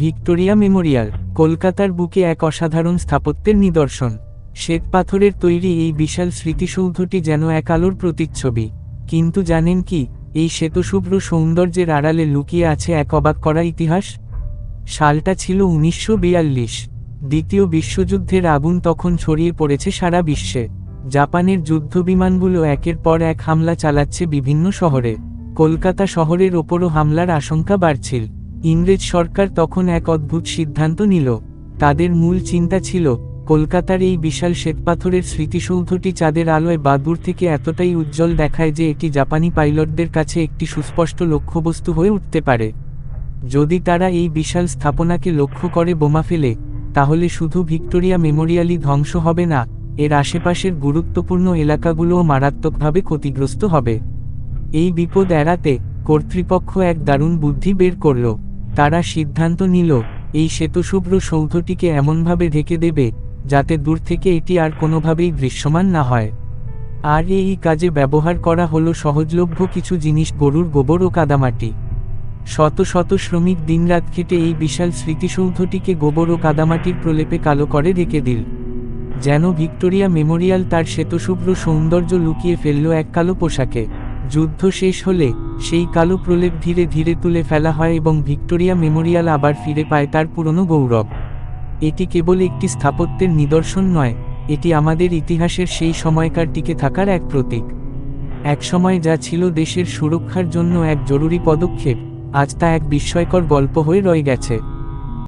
Victoria Memorial, কলকাতার বুকে এক অসাধারণ স্থাপত্যের নিদর্শন। শ্বেত পাথরের তৈরি এই বিশাল স্মৃতিসৌধটি যেন এক আলোর প্রতিচ্ছবি। কিন্তু জানেন কি, এই শ্বেতশুভ্র সৌন্দর্যের আড়ালে লুকিয়ে আছে এক অবাক করা ইতিহাস? সালটা ছিল উনিশশো বিয়াল্লিশ। দ্বিতীয় বিশ্বযুদ্ধের আগুন তখন ছড়িয়ে পড়েছে সারা বিশ্বে। জাপানের যুদ্ধবিমানগুলো একের পর এক হামলা চালাচ্ছে বিভিন্ন শহরে। কলকাতা শহরের ওপরও হামলার আশঙ্কা বাড়ছিল। ইংরেজ সরকার তখন এক অদ্ভুত সিদ্ধান্ত নিল। তাদের মূল চিন্তা ছিল, কলকাতার এই বিশাল শ্বেতপাথরের স্মৃতিসৌধটি চাঁদের আলোয় বা দূর থেকে এতটাই উজ্জ্বল দেখায় যে এটি জাপানি পাইলটদের কাছে একটি সুস্পষ্ট লক্ষ্যবস্তু হয়ে উঠতে পারে। যদি তারা এই বিশাল স্থাপনাকে লক্ষ্য করে বোমা ফেলে, তাহলে শুধু ভিক্টোরিয়া মেমোরিয়ালই ধ্বংস হবে না, এর আশেপাশের গুরুত্বপূর্ণ এলাকাগুলোও মারাত্মকভাবে ক্ষতিগ্রস্ত হবে। এই বিপদ এড়াতে কর্তৃপক্ষ এক দারুণ বুদ্ধি বের করল। তারা সিদ্ধান্ত নিল, এই শ্বেতশুভ্র সৌধটিকে এমনভাবে ঢেকে দেবে, যাতে দূর থেকে এটি আর কোনোভাবেই দৃশ্যমান না হয়। আর এই কাজে ব্যবহার করা হলো সহজলভ্য কিছু জিনিস, গরুর গোবর ও কাদামাটি। শত শত শ্রমিক দিনরাত খেটে এই বিশাল স্মৃতিসৌধটিকে গোবর ও কাদামাটির প্রলেপে কালো করে রেখে দিল। যেন ভিক্টোরিয়া মেমোরিয়াল তার শ্বেতশুভ্র সৌন্দর্য লুকিয়ে ফেলল এক কালো পোশাকে। যুদ্ধ শেষ হলে, সেই কালো প্রলেপ ধীরে ধীরে তুলে ফেলা হয় এবং ভিক্টোরিয়া মেমোরিয়াল আবার ফিরে পায় তার পুরনো গৌরব। এটি কেবল একটি স্থাপত্যের নিদর্শন নয়, এটি আমাদের ইতিহাসের সেই সময়কার টিকে থাকার এক প্রতীক। একসময় যা ছিল দেশের সুরক্ষার জন্য এক জরুরি পদক্ষেপ, আজ তা এক বিস্ময়কর গল্প হয়ে রয়ে গেছে।